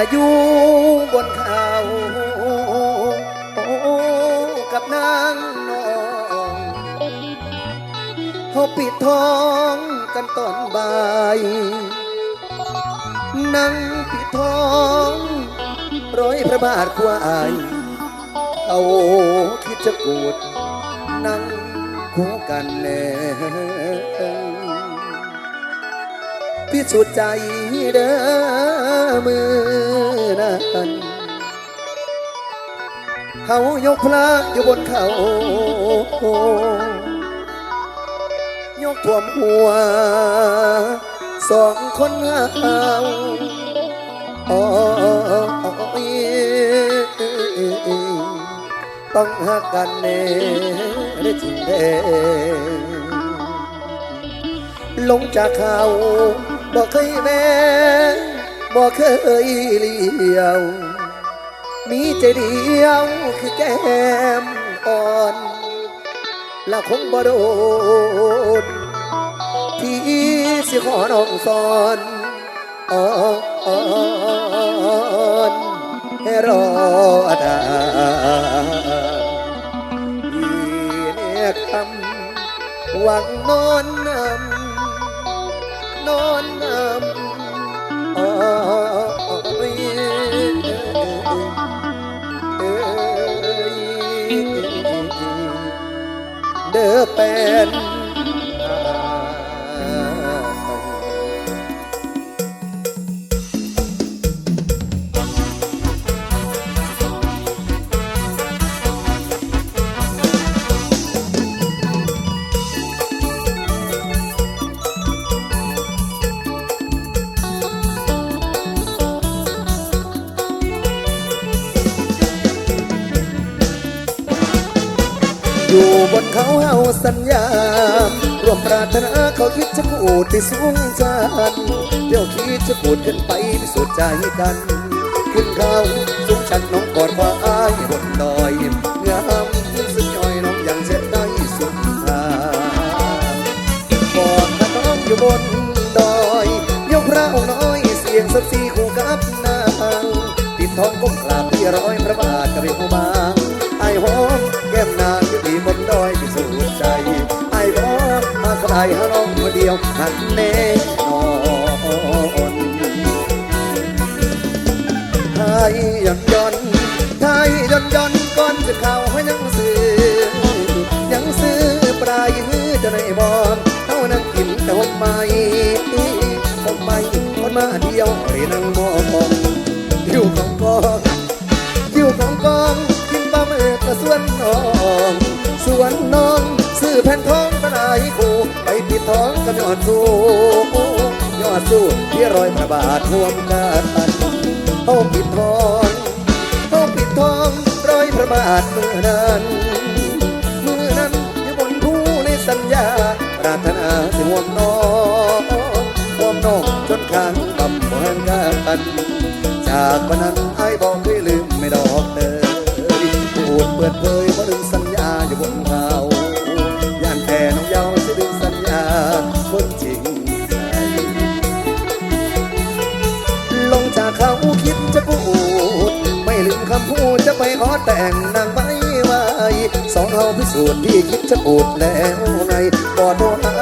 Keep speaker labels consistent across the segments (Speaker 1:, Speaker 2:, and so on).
Speaker 1: ละอยู่บนเขาโอ้กับนางนองเขาปิดทองกันตอนบ่ายนั่งปิดทองร้อยพระบาทกวายเอาคิดจะกูดนั่งคู่กันแน่ พิสูจน์ใจเด้อมือนั้นเขายกพระอยู่บนเขา ยกท่วมหัว สองคนงามโอ้ต้องหักกันเน่ได้จริงเด้ลงจากเขา บอกเคยแม่บอกเคยเลี้ยว มีใจเดียวคือแก้มอ่อนและคงบ่โดนที่สิขอน้องสอนอ่อนให้รอด้พี่เนี่ยคำหวังนอนนำนอน เด้อเป็น สัญญา รวมปรารถนาเขาคิดจะกูดที่สูงชันเดี๋ยวคิดจะกูดขึ้นไปพิสูจน์ใจกันขึ้นเขาสูงชันน้องกอดควายบนดอยงามสุดย่อยน้องยังเช็ดได้สุดทางบอกถ้าน้องอยู่บนดอย ยกพระองค์น้อยเสียงสักสีคู่กับนางปิดทองก้มกราบที่ร้อยพระบาทกระเบียวบางไอ้หอมแก้มนาง มาใครหาน้องเดียวหันแน่นอนไทยย่อนย่อนไทยย่อนย่อนก่อนจะเข้าให้ยังซื้อยังซื้อปลายฮือจะในบอนเท่านั้นกินแต่หอมไม่หอมไมคนมาเดียวเรียนังมองอยู่ของกอ มึกกระส่วนน้องสวนน้องซื้อแผ่นทองปลายคู่ไปปิดทองกันยอดสู้ยอดสู้ที่รอยพระบาทห่วมกันเอาปิดทองเอาปิดทองรอยพระบาทมือนั้นมือนั้นอยู่บนผู้ในสัญญาปรารถนาสิห่วมน้องห่วมน้องจนข้างบำเหมือนกันจากวันนั้นไอ้บอก ปิดเผยเพราะลืมสัญญาอยู่บนเขาย่านแต่น้องเยาว์จะลืมสัญญาคนจริงใจลงจากเขาคิดจะพูดไม่ลืมคำพูดจะไปขอแต่งนางไว้ไว้สองเขาพิสูจน์ที่คิดจะพูดแล้วไงบ่โทรหา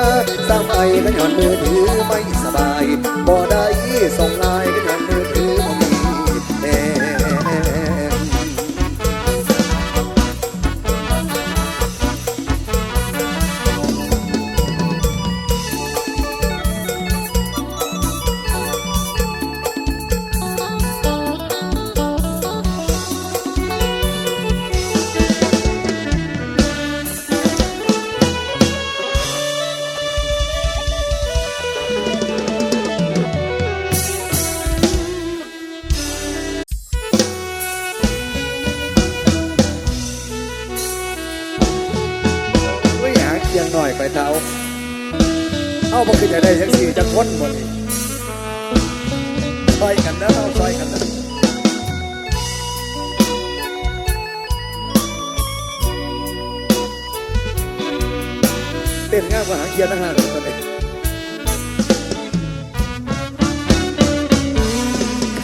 Speaker 1: สามไอ้ก็ย้อนมือถือไม่สบายบ่ได้ส่งไลน์ก็ย้อน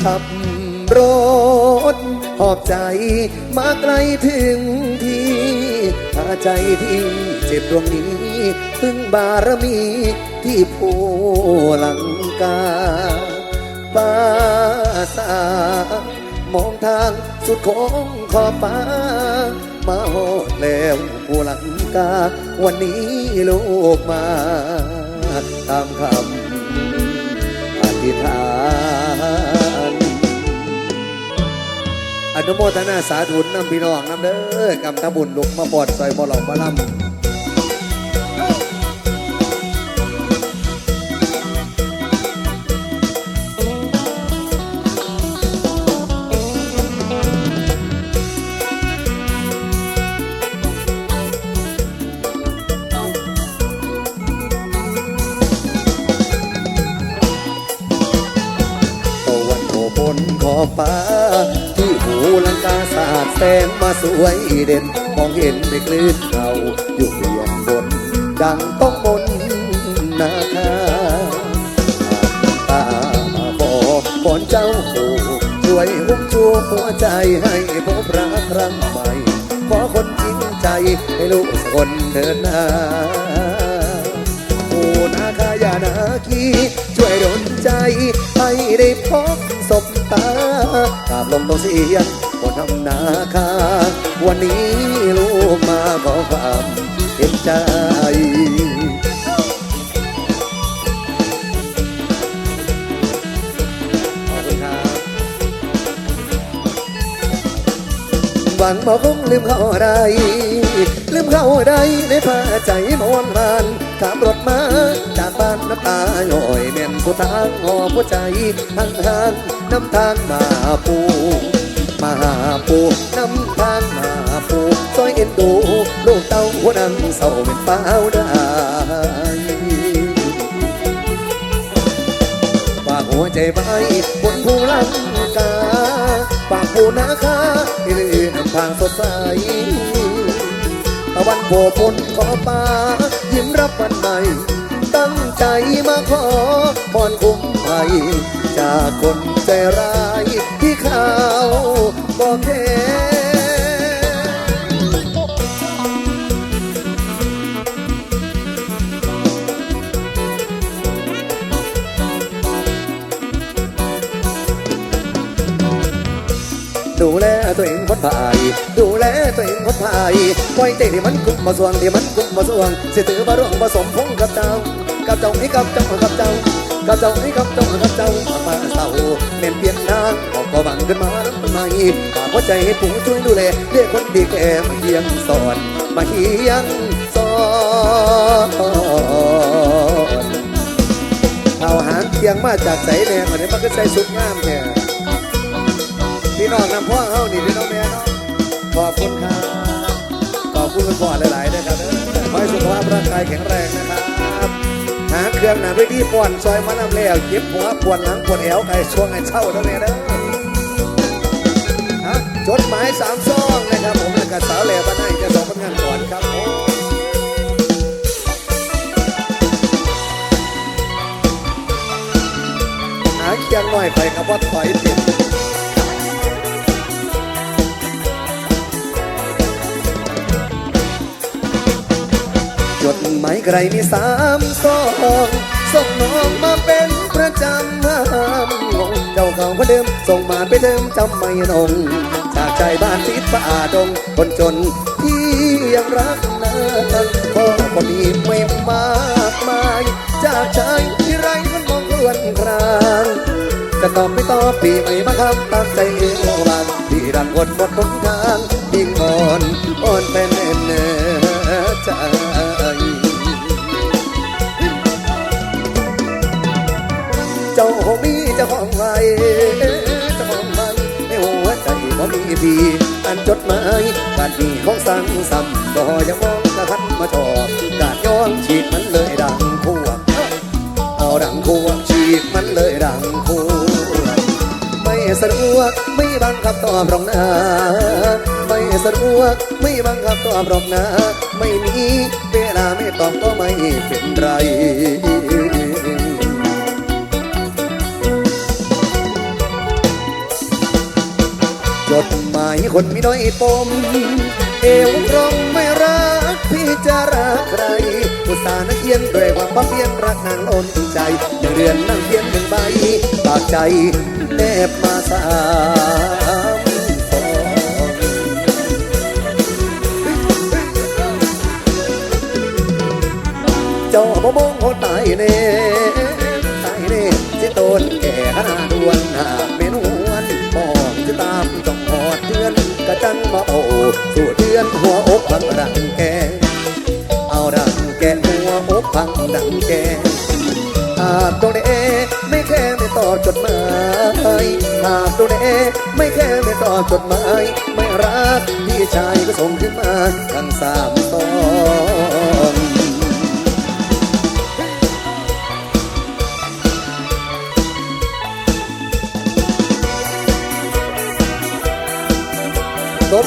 Speaker 1: ขับรถหอบใจมาไกลถึงที่พาใจที่เจ็บดวงนี้ พึ่งบารมีที่ผู้หลังกาป้าสามองทางสุดของขอบฟ้า มาโหดแล้วผู้หลังกา วันนี้ลูกมา ตามคำ อนุโมทนาสาธุนำพี่น้องนำเด้อกำตะบุญลุกมาปอดใส่บ่หลอกบ่ลำ แสงมาสวยเด่น มองเห็นในคลื่นเขาอยู่เพียงบนดังต้องมนนาคาตาบอพรเจ้าปู่ช่วยหุ้มชูหัวใจให้พบรักครั้งใหม่ ขอคนจริงใจให้ลูกสักคนเถิดนาโอ้นาคายานาคีช่วยดลใจให้ได้พบสบตา กราบลงตรงเสียงบนทำนาคา วันนี้ลูกมาขอความเห็นใจขอบคุณครับหวังบอกคงลืมเขาได้ ลืมเขาได้ในพาใจมวนรานขับรถมาจากบ้านน้ำตาหน่อยเม่ นสุดทางหอบหัวใจทางทางน้ำทางมาปูมาปูน้ำทางมาปูซอยเอ็นดูลูกเต้าหัวนังเศร้าเป็นเป้าได้ฝากหัวใจไว้บนภูลังกาฝากผู้นาคาที่ลื่นำทางสดใสตะวันโผล่พ้นขอป่ายิ้มรับวันใหม่ ตั้งใจมาขอพรคุ้มภัยจากคนใจร้ายที่เขาบอกแค่ดูแลตัวเองคนภายดูแลตัวเองคนภายปล่อยเตะที่มันกุมมาสวงที่มันกุมมาสวงเสิถือมาร่วงผสมพงกับเจ้า กับเจ้าให้กับเจ้ากับเจ้ากับเจ้าให้กับเจ้ากับเจ้ามาเศร้าเน้นเปลี่ยนทางออกก็บังขึ้นมาแล้วเป็นไงฝากหัวใจให้ผู้ช่วยดูแลเรียกคนดีแก่มาเฮียงสอนมาเฮียงสอนเอาหางเคียงมาจากใสแดงอันนี้มันก็ใส่สุดงามแท้พี่น้องนำพ่อเฮานี่พี่น้องแม่เนาะขอบคุณครับขอบคุณคุณพ่อหลายๆนะครับขอให้สุขภาพร่างกายแข็งแรงนะครับ เครื่องหนาไปที่ป่อนซอยมะนำแล้วเก็บหัวปวดหลังปวดแอวไก่ช่วงไอ้เช่าเท่านี้เด้อฮะจดหมายสามซองนะครับผมและกับสาวแหล่บ้านไหนจะสองคนงานก่อนครับผมหาเคียงหน่อยไปครับว่าถอยติด มายใครมีสามซองส่งน้องมาเป็นประจำห้ามงงเจ้าเก่าคนเดิมส่งมาไปเดิมจำไม่นงจากใจบ้านติดป่าดงคนจนที่ยังรักนางพ่อคนนี้ไม่มากมาย จากใจที่ไรมันมองครวนครางจะตอบไม่ตอบปีไม่มาครับตั้งใจเองบางที่รังวนหมดหนทางยิ่งอ่อนอ่อนเป็นเนื้อใจ เจ้ามีเจ้าของไว้เจ้าของมันในหัวใจบ่มีพี่อันจดหมายบาดนี้ของสั่งซ้ำบ่ยังมองกระทันมาชอบกาดย้อนฉีดมันเลยดังพวกเอาดังพวกฉีดมันเลยดังพวกไม่สะดวกไม่บังคับตอบรอกนะไม่สะดวกไม่บังคับตอบรอกนะ ไม่มีเวลาไม่ตอบก็ไม่เป็นไรายคนมีน้อยปม เอวตรงไม่รักพี่จะรักใครอุตส่าห์นักเขียนด้วยความบังเพียนรักนางล้นใจหนึ่งเรือนนั่งเขียนหนึ่งใบปากใจแนบมาสามฟองเจ้าบ่มองเขาตายเน่ มาโอ้สู่เดือนหัวอกพังดังแก เอาดังแกหัวอกพังดังแกหากตัวเดไม่แค่ไม่ตอบจดหมายหากตัวเดไม่แค่ไม่ตอบจดหมายไม่รักพี่ชายก็ส่งขึ้นมาทั้งสามตอน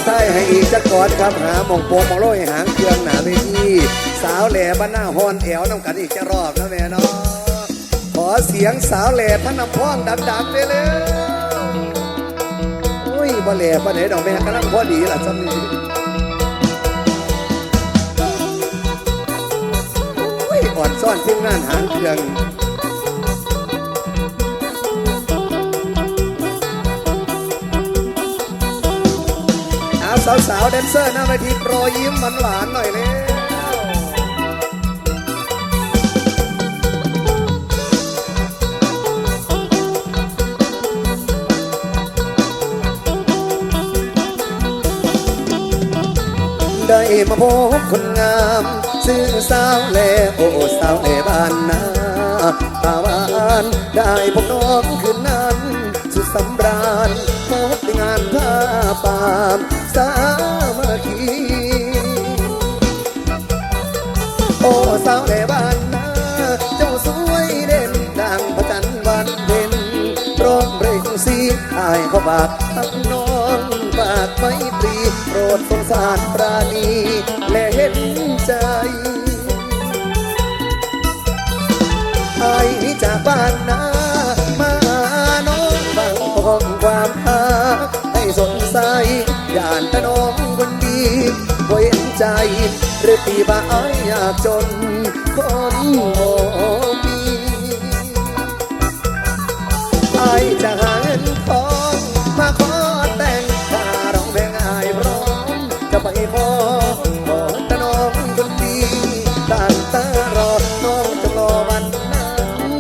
Speaker 1: ตบท้ายให้อีกจักก่อนครับหาหมองโปงหมองโรยหางเครื่องหนาเวทีสาวแหล่บ้านหน้าฮอนแอวน้ำกันอีกจะรอบนะแม่เนาะขอเสียงสาวแหล่ท่านำพ้องดังๆไปเลยโอ้ยบ่แหล่บ่ไหนดอกแม่กำลังพอดีล่ะซ้ำนี้โอ้ยอ่อนซ่อนทีมงานหางเครื่อง สาวๆแดนเซอร์หน้าเวทีโปรยยิ้มหวานๆหน่อยเลยได้มาพบคนงามชื่อสาวแลโอ้สาวแลบ้านนาตาหวานได้พบน้องคืนนั้น สุดสำราญพบงานผ้าป่าสามัคคีโอ้สาวแด่บ้านนาเจ้าสวยเด่นดังพระจันทร์วันเพ็ญร้องเพลงสีอายเขาบากทักน้องฝากไม้ตรีโปรดสงสารปราณี ใจ หรือปีบ่าอ้ายอยากจนคนโง่มีไอ้จะหาเงินทองมาขอแต่งถ้าร้องเพลงอายพร้อมจะไปขอขอแต่น้องคนดีตั้งตารอน้องจะรอวันนั้น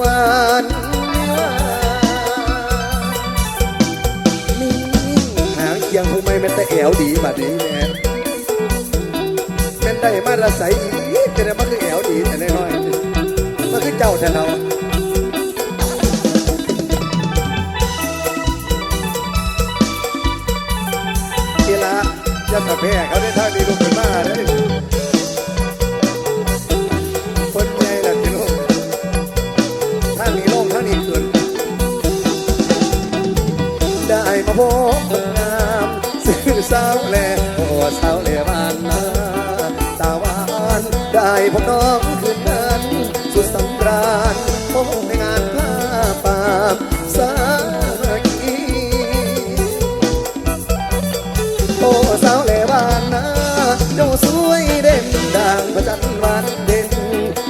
Speaker 1: วันนี้หางเคียงผู้ไม่แม้แต่แอวดีบัดนี้ ได้มาละใสอีกแต่ได้มาคือแอวดีแต่น้อยๆมันคือเจ้าแต่เราทีละยันตะแพ้เขาได้ท่าดีลูกเป็นมาได้คนใหญ่ละทีลูกท่านนี้ลงท่านนี้ขึ้นได้มาพบคนงามสื่อสาวแล่โอ้สาวแล่บ้านนา พบน้องคืนนั้น สุดสำราญพบในงานผ้าป่าสามัคคีโอ้สาวแหล่บ้านนาเจ้าสวยเด่นดังประจันวันเด่น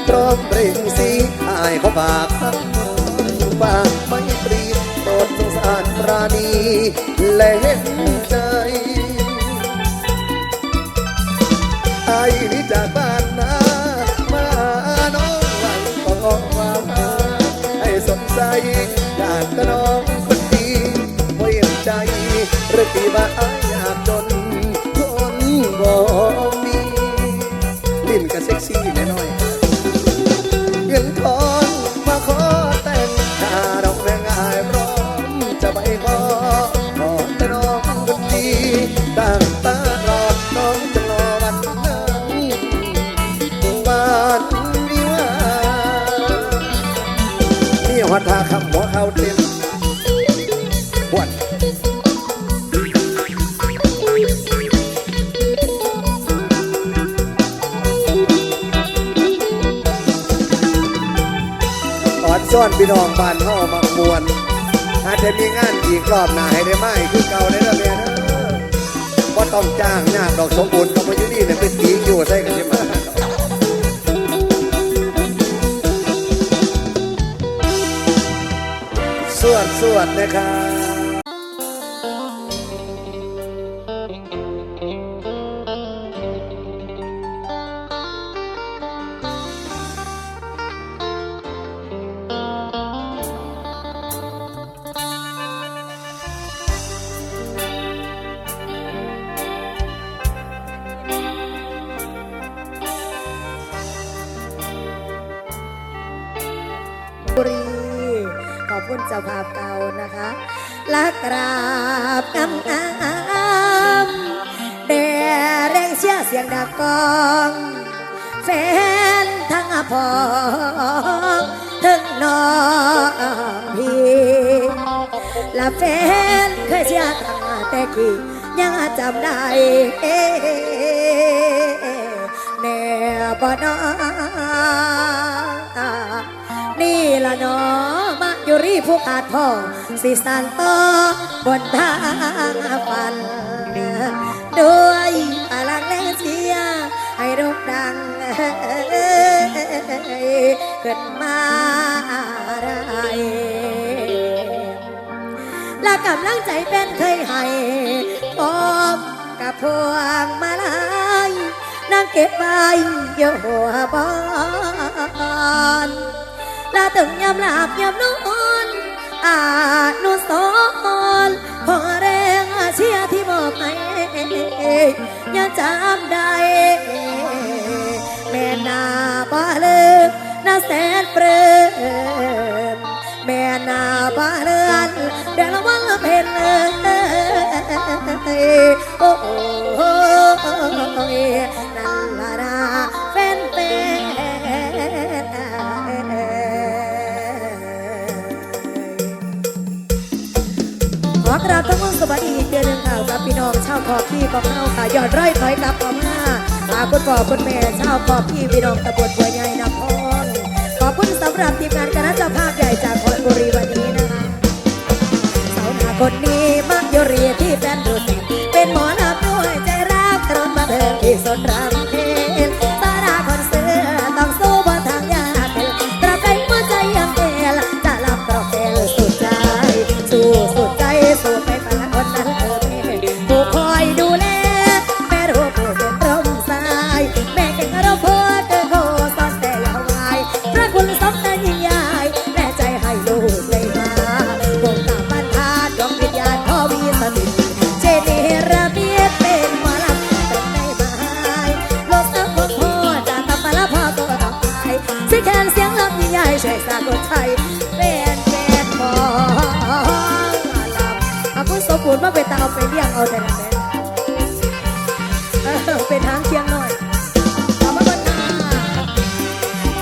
Speaker 1: พร้อมเปล่งสีอายเขาฝากทั้งฝากไม่ตรีโปรดสงสารปราณีและเห็นใจ ใสอยากแต่น้องคนดีไว้เห็นใจหรือที่ว่าอาย อานเฮามามวนหาจจะมีงานอีกรอบหน้าให้ได้ไหมคือเก่าได้แล้วแม่เด้อว่าต้องจ้างยากดอกสมบูรณ์ก็มาอยู่นี่เนี่ยเป็นตีอยู่ใส่กันใช่ไหมสวดสวดนะครับ
Speaker 2: บุรี ขอบคุณเจ้าภาพเก่านะคะละกราบกำอามแด่แรงเชียเสียงดังกองแฟนทั้งอภองถึงน้องพี่และแฟนเคยเชียตั้งแต่กี้ยังจำได้แน่บ่นอ นี่ละเนาะมาอยู่รีผู้ขาดพ่อสิสานต่อบนทางฝัน ด้วยพลังแรงเชียให้โด่งดังขึ้นมาได้และกำลังใจเป็นเคยให้พร้อมกับพวงมาลัยนั่งเก็บไว้อยู่หัวบอน ละถึงยามหลับยามนอนอานุสรณ์พอแรงเชียร์ที่มอบให้ยังจำได้แม่นาบ้าเลิกน่าแสนเปรมแม่นาบ้าเลือนเดี๋ยวระวังเพนเลยโอ้โพี่น้องชาวขอบพี่ของเราค่ะยอดร้อยถอยกลับออกมาฝาคุณพ่อคุณแม่ชาวขอบพี่พี่น้องตะบนบัวใหญ่นครขอบคุณสำหรับทีมงานคณะเจ้าภาพใหญ่จากคอนบุรีวันนี้นะคะสาวหน้าคนนี้มักยรีที่แฟนรู้จัก เอาแต่ละแม่เออเป็นทางเคียงหน่อยขอบพระคุณค่ะ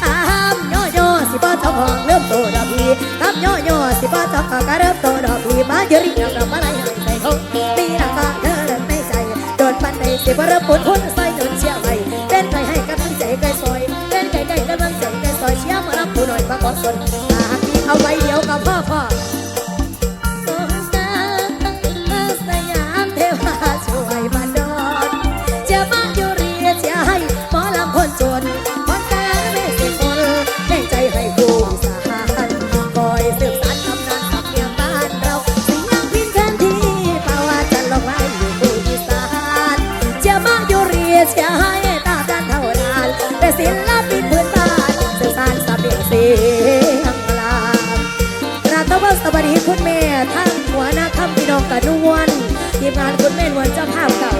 Speaker 2: ตามย่อย่อสิบ่เจ้าของเริ่มโตดอกพีตามย่อย่อสิบ่เจ้าของก็เริ่มโตดอกพีมาเยอะริงกับมาไล่ให้ใส่เขาตีรักก็เธอเริ่มในใจโดนปันในสิบ่เริ่มปวดหัวใส่จนเชี่ยวไว้เป็นใจให้กำลังใจใกล้ซอยเป็นใจใกล้กำลังใจใกล้ซอยเชี่ยวมารับผู้หน่อยมาขอส่วน ศิลปินพื้นบ้านสืบสารสำเนียงเสียงลางกราบตะวันสวัสดีคุณแม่ทั้งหัวหน้าคำพี่น้องกระนวลทีมงานคุณแม่นวลเจ้าภาพเก่า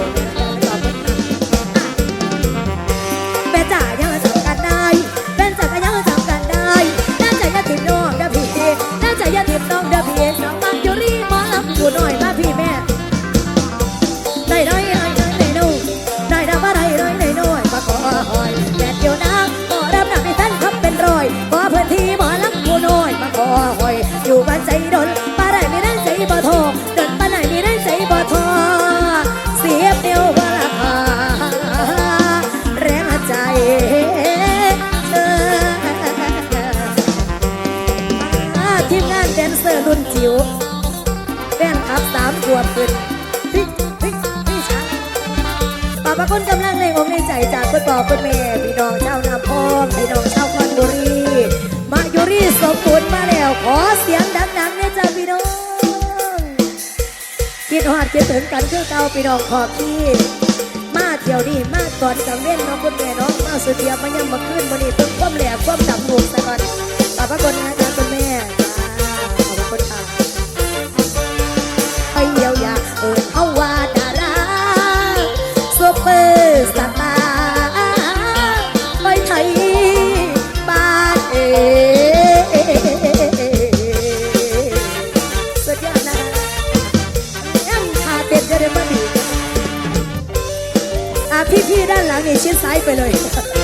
Speaker 2: อดคิดถึงกันคือเก่าพี่น้องขอบที่มาเที่ยวนี่มาก่อนกังเว้นน้องคุณแม่น้องมาสุดเดียวมายังมาขึ้นบนนี้เพิ่งความแหลกความดับหนุกซะก่อนขอบพระคุณนะ จะได้มา